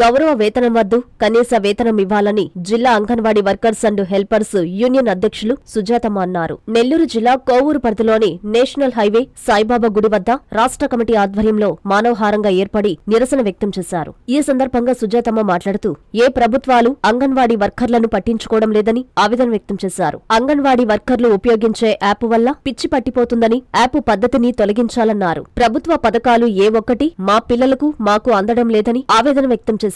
గౌరవ వేతనం వద్దు కనీస వేతనం ఇవ్వాలని జిల్లా anganwadi workers and helpers union అధ్యక్షులు సుజాతమ్మ అన్నారు. నెల్లూరు జిల్లా కోవూరు పరిధిలోని నేషనల్ హైవే సాయిబాబా గుడి వద్ద రాష్ట్ర కమిటీ ఆధ్వర్యంలో మానవహారంగా ఏర్పడి నిరసన వ్యక్తం చేశారు. ఈ సందర్భంగా సుజాతమ్మ మాట్లాడుతూ ఏ ప్రభుత్వాలు అంగన్వాడీ వర్కర్లను పట్టించుకోవడం లేదని ఆవేదన వ్యక్తం చేశారు. అంగన్వాడీ వర్కర్లు ఉపయోగించే యాప్ వల్ల పిచ్చి పట్టిపోతుందని యాప్ పద్ధతిని తొలగించాలన్నారు. ప్రభుత్వ పథకాలు ఏ ఒక్కటి మా పిల్లలకు మాకు అందడం లేదని ఆవేదన వ్యక్తం చేశారు.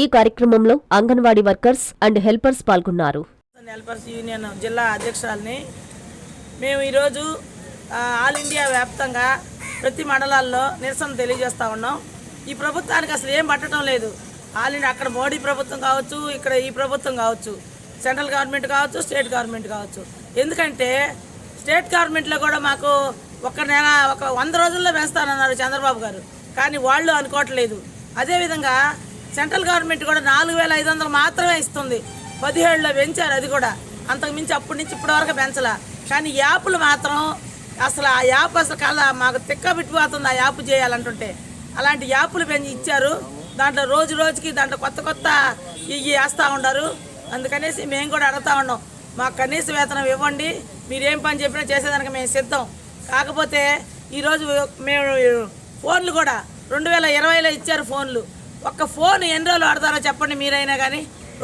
ఈ కార్యక్రమంలో అంగన్వాడీ వర్కర్స్ అండ్ హెల్పర్స్ పాల్గొన్నారు. హెల్పర్స్ యూనియన్ జిల్లా అధ్యక్షురాలని మేము ఈరోజు ఆల్ ఇండియా వ్యాప్తంగా ప్రతి మండలాల్లో నిరసన తెలియజేస్తా ఉన్నాం. ఈ ప్రభుత్వానికి అసలు ఏం పట్టడం లేదు. ఆల్ ఇండియా అక్కడ మోడీ ప్రభుత్వం కావచ్చు ఇక్కడ ఈ ప్రభుత్వం కావచ్చు సెంట్రల్ గవర్నమెంట్ కావచ్చు స్టేట్ గవర్నమెంట్ కావచ్చు. ఎందుకంటే స్టేట్ గవర్నమెంట్లో కూడా మాకు ఒక నెల ఒక వంద రోజుల్లో పెంచుతానన్నారు చంద్రబాబు గారు. కానీ వాళ్ళు అనుకోవట్లేదు. అదేవిధంగా సెంట్రల్ గవర్నమెంట్ కూడా నాలుగు వేల ఐదు వందలు మాత్రమే ఇస్తుంది. పదిహేడులో పెంచారు అది కూడా. అంతకు మించి అప్పటి నుంచి ఇప్పటి వరకు పెంచలే. కానీ యాప్లు మాత్రం అసలు ఆ యాప్ అసలు కళ్ళ మాకు తిక్క పెట్టిపోతుంది ఆ యాప్ చేయాలంటుంటే. అలాంటి యాప్లు పెంచి ఇచ్చారు. దాంట్లో రోజు రోజుకి దాంట్లో కొత్త కొత్త ఇవి వేస్తూ ఉన్నారు అందుకనేసి మేము కూడా అడుగుతా ఉన్నాం. మాకు కనీస వేతనం ఇవ్వండి. మీరేం పని చెప్పినా చేసేదానికి మేము సిద్ధం. కాకపోతే ఈరోజు మేము ఫోన్లు కూడా రెండు వేల ఇరవైలో ఇచ్చారు ఫోన్లు. ఒక్క ఫోన్ ఎన్ని రోజులు వాడతారో చెప్పండి మీరైనా కానీ.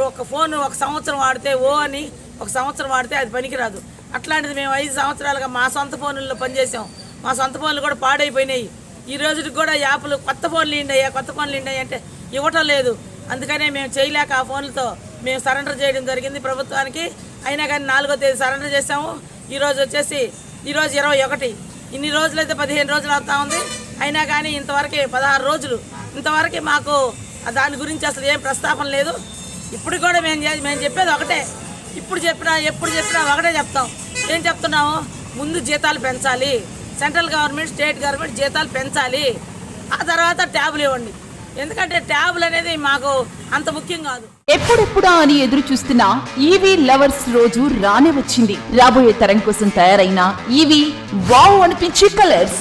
ఒక ఫోన్ ఒక సంవత్సరం వాడితే ఓ అని ఒక సంవత్సరం వాడితే అది పనికిరాదు. అట్లాంటిది మేము ఐదు సంవత్సరాలుగా మా సొంత ఫోన్లలో పనిచేసాం మా సొంత ఫోన్లు కూడా పాడైపోయినాయి. ఈ రోజుకి కూడా యాప్లు కొత్త ఫోన్లు ఇండయ్యా కొత్త ఫోన్లు ఇండయ్యా అంటే ఇవ్వటం లేదు. అందుకనే మేము చేయలేక ఆ ఫోన్లతో మేము సరెండర్ చేయడం జరిగింది ప్రభుత్వానికి. అయినా కానీ నాలుగో తేదీ సరెండర్ చేసాము ఈరోజు వచ్చేసి ఈరోజు ఇరవై ఒకటి. ఇన్ని రోజులైతే పదిహేను రోజులు అవుతా ఉంది. అయినా కానీ ఇంతవరకు పదహారు రోజులు ఇంతవరకు మాకు దాని గురించి అసలు ఏం ప్రస్తాపన లేదు. ఇప్పుడు కూడా మేము మేము చెప్పేది ఒకటే. ఇప్పుడు చెప్పినా ఎప్పుడు చెప్పినా ఒకటే చెప్తాం. ఏం చెప్తున్నాము? ముందు జీతాలు పెంచాలి. సెంట్రల్ గవర్నమెంట్ స్టేట్ గవర్నమెంట్ జీతాలు పెంచాలి. ఆ తర్వాత ట్యాబులు ఇవ్వండి. ఎందుకంటే ట్యాబులు అనేది మాకు అంత ముఖ్యం కాదు. ఎప్పుడెప్పుడా అని ఎదురు చూస్తున్న ఈవీ లవర్స్ రోజు రానే వచ్చింది. రాబోయే తరం కోసం తయారైన ఈవీ వావ్ అనిపించే colours.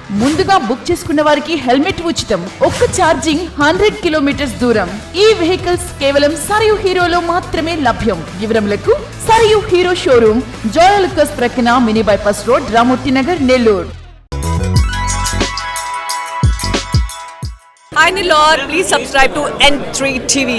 ముందుగా బుక్ చేసుకున్న వారికి హెల్మెట్ ఉచితం. ఒక్క ఛార్జింగ్ హండ్రెడ్ కిలోమీటర్స్ దూరం. ఈ వెహికల్స్ కేవలం సరియు హీరోలో మాత్రమే లభ్యం. వివరములకు సరియు హీరో షోరూమ్ జోయలుకస్ ప్రక్కన mini bypass road Ramamurthy Nagar Nellore. Hi Nilor, please subscribe to N3 TV.